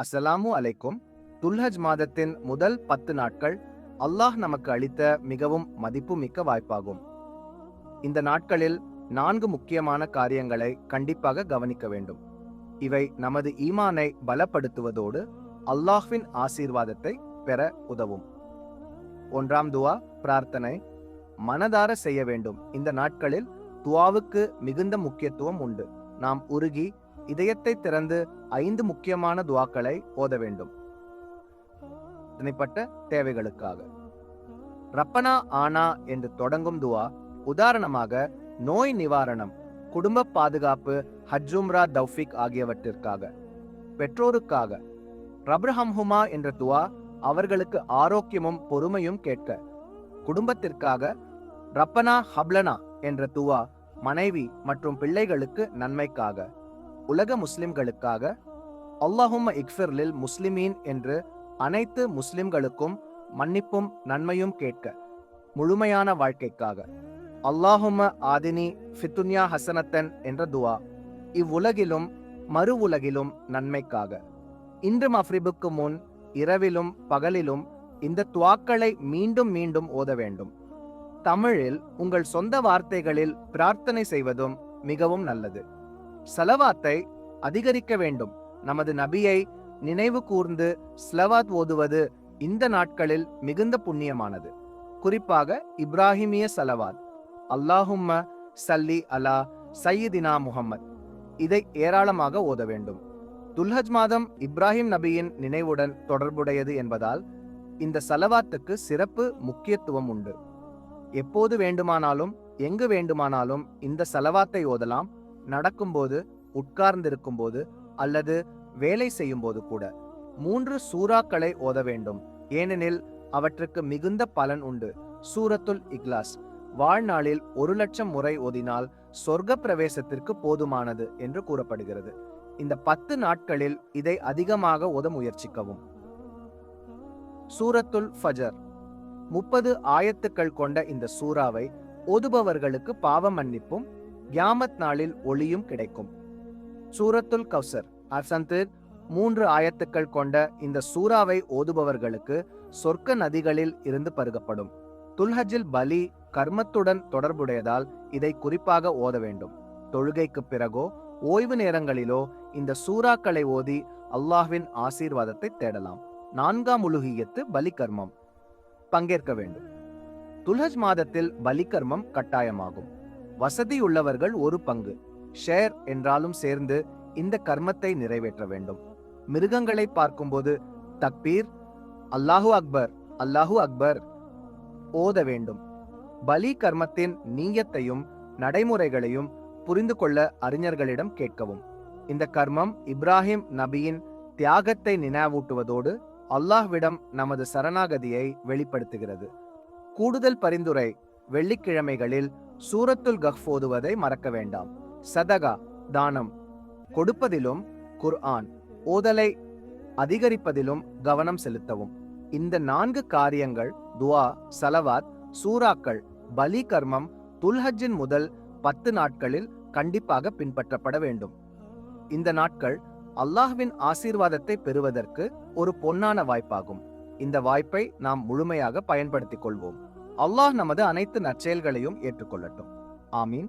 அஸ்ஸலாமு அலைக்கும். துல்ஹஜ் மாதத்தின் முதல் பத்து நாட்கள் அல்லாஹ் நமக்கு அளித்த மிகவும் மதிப்புமிக்க வாய்ப்பாகும். இந்த நாட்களில் நான்கு முக்கியமான காரியங்களை கண்டிப்பாக கவனிக்க வேண்டும். இவை நமது ஈமானை பலப்படுத்துவதோடு அல்லாஹ்வின் ஆசீர்வாதத்தை பெற உதவும். ஒன்றாம் துவா பிரார்த்தனை. மனதார செய்ய வேண்டும். இந்த நாட்களில் துவாவுக்கு மிகுந்த முக்கியத்துவம் உண்டு. நாம் உருகி இதயத்தை திறந்து ஐந்து முக்கியமான துவாக்களை ஓத வேண்டும். தனிப்பட்ட தேவைகளுக்காக. ரப்பனா ஆனா என்று தொடங்கும் துவா உதாரணமாக நோய் நிவாரணம் குடும்ப பாதுகாப்பு ஹஜ்ஜும்ரா தௌஃபிக் ஆகியவற்றிற்காக. பெற்றோருக்காக. ரப்ரஹம்ஹுமா என்ற துவா அவர்களுக்கு ஆரோக்கியமும் பொறுமையும் கேட்க. குடும்பத்திற்காக ரப்பனா ஹப்லனா என்ற துவா மனைவி மற்றும் பிள்ளைகளுக்கு நன்மைக்காக. உலக முஸ்லிம்களுக்காக அல்லாஹும் இக்ஃபிர்லில் முஸ்லிமீன் என்று அனைத்து முஸ்லிம்களுக்கும் மன்னிப்பும் நன்மையும் கேட்க முழுமையான வாழ்க்கைக்காக. அல்லாஹும ஆதினி ஃபித்துன்யா ஹசனத்தன் என்ற துவா இவ்வுலகிலும் மறு உலகிலும் நன்மைக்காக. இன்று மஃப்ரிபுக்கு முன் இரவிலும் பகலிலும் இந்த துவாக்களை மீண்டும் மீண்டும் ஓத வேண்டும். தமிழில் உங்கள் சொந்த வார்த்தைகளில் பிரார்த்தனை செய்வதும் மிகவும் நல்லது. சலவாத்தை அதிகரிக்க வேண்டும். நமது நபியை நினைவு கூர்ந்து ஸ்லவாத் ஓதுவது இந்த நாட்களில் மிகுந்த புண்ணியமானது. குறிப்பாக இப்ராஹிமிய சலவாத். அல்லாஹும்ம சல்லி அலா சையதினா முகம்மத் இதை ஏராளமாக ஓத வேண்டும். துல்ஹஜ் மாதம் இப்ராஹிம் நபியின் நினைவுடன் தொடர்புடையது என்பதால் இந்த சலவாத்துக்கு சிறப்பு முக்கியத்துவம் உண்டு. எப்போது வேண்டுமானாலும் எங்கு வேண்டுமானாலும் இந்த சலவாத்தை ஓதலாம். நடக்கும்போது உட்கார்ந்திருக்கும் போது அல்லது வேலை செய்யும் போது கூட மூன்று சூறாக்களை ஓத வேண்டும். ஏனெனில் அவற்றுக்கு மிகுந்த பலன் உண்டு. சூரத்துல் இக்லாஸ் வாழ்நாளில் ஒரு லட்சம் முறை ஓதினால் சொர்க்க பிரவேசத்திற்கு போதுமானது என்று கூறப்படுகிறது. இந்த பத்து நாட்களில் இதை அதிகமாக ஓத முயற்சிக்கவும். சூரத்துல் ஃபஜர் முப்பது ஆயத்துக்கள் கொண்ட இந்த சூறாவை ஓதுபவர்களுக்கு பாவ மன்னிப்பும் கியாமத் நாளில் ஒளியும் கிடைக்கும். சூரத்துல் கௌசர் அசந்து மூன்று ஆயத்துக்கள் கொண்ட இந்த சூறாவை ஓதுபவர்களுக்கு சொர்க்க நதிகளில் இருந்து பருகப்படும். துல்ஹஜில் பலி கர்மத்துடன் தொடர்புடையதால் இதை குறிப்பாக ஓத வேண்டும். தொழுகைக்கு பிறகோ ஓய்வு நேரங்களிலோ இந்த சூறாக்களை ஓதி அல்லாஹ்வின் ஆசீர்வாதத்தை தேடலாம். நான்காம் உலுகியத்து பலி கர்மம் பங்கேற்க வேண்டும். துல்ஹஜ் மாதத்தில் பலி கர்மம் கட்டாயமாகும். வசதியுள்ளவர்கள் ஒரு பங்கு. ஷேர் என்றாலும் சேர்ந்து இந்த கர்மத்தை நிறைவேற்ற வேண்டும். மிருகங்களை பார்க்கும்போது தக்பீர் அல்லாஹு அக்பர் அல்லாஹு அக்பர் ஓத வேண்டும். பலி கர்மத்தின் நீயத்தையும் நடைமுறைகளையும் புரிந்து கொள்ள அறிஞர்களிடம் கேட்கவும். இந்த கர்மம் இப்ராஹிம் நபியின் தியாகத்தை நினைவூட்டுவதோடு அல்லாஹ்விடம் நமது சரணாகதியை வெளிப்படுத்துகிறது. கூடுதல் பரிந்துரை வெள்ளிக்கிழமைகளில் சூரத்துல் கஃப் ஓதுவதை மறக்க வேண்டாம். சதகா தானம். கொடுப்பதிலும் குர்ஆன். ஓதலை அதிகரிப்பதிலும் கவனம் செலுத்தவும். இந்த நான்கு காரியங்கள் துவா சலவாத் சூறாக்கள் பலி கர்மம் துல்ஹஜ்ஜின் முதல் பத்து நாட்களில் கண்டிப்பாக பின்பற்றப்பட வேண்டும். இந்த நாட்கள் அல்லாஹ்வின் ஆசீர்வாதத்தை பெறுவதற்கு ஒரு பொன்னான வாய்ப்பாகும். இந்த வாய்ப்பை நாம் முழுமையாக பயன்படுத்திக் கொள்வோம். அல்லாஹ் நமது அனைத்து நற்செயல்களையும் ஏற்றுக்கொள்ளட்டும். ஆமீன்.